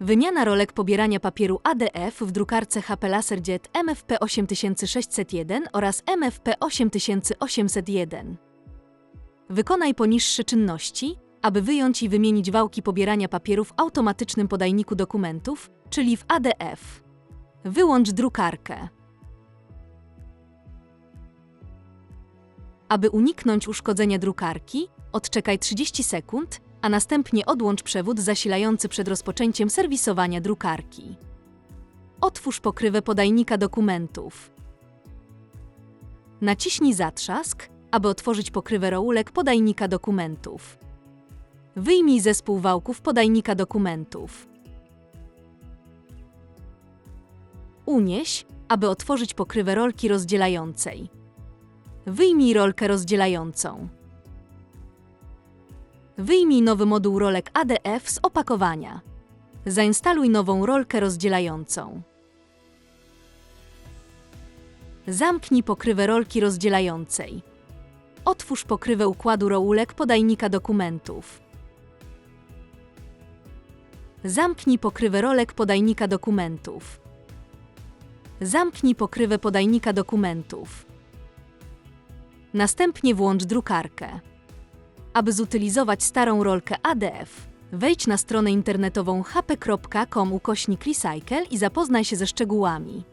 Wymiana rolek pobierania papieru ADF w drukarce HP LaserJet MFP 8601 oraz MFP 8801. Wykonaj poniższe czynności, aby wyjąć i wymienić wałki pobierania papieru w automatycznym podajniku dokumentów, czyli w ADF. Wyłącz drukarkę. Aby uniknąć uszkodzenia drukarki, odczekaj 30 sekund, a następnie odłącz przewód zasilający przed rozpoczęciem serwisowania drukarki. Otwórz pokrywę podajnika dokumentów. Naciśnij zatrzask, aby otworzyć pokrywę roulek podajnika dokumentów. Wyjmij zespół wałków podajnika dokumentów. Unieś, aby otworzyć pokrywę rolki rozdzielającej. Wyjmij rolkę rozdzielającą. Wyjmij nowy moduł rolek ADF z opakowania. Zainstaluj nową rolkę rozdzielającą. Zamknij pokrywę rolki rozdzielającej. Otwórz pokrywę układu roulek podajnika dokumentów. Zamknij pokrywę rolek podajnika dokumentów. Zamknij pokrywę podajnika dokumentów. Następnie włącz drukarkę. Aby zutylizować starą rolkę ADF, wejdź na stronę internetową hp.com ukośnik recycle i zapoznaj się ze szczegółami.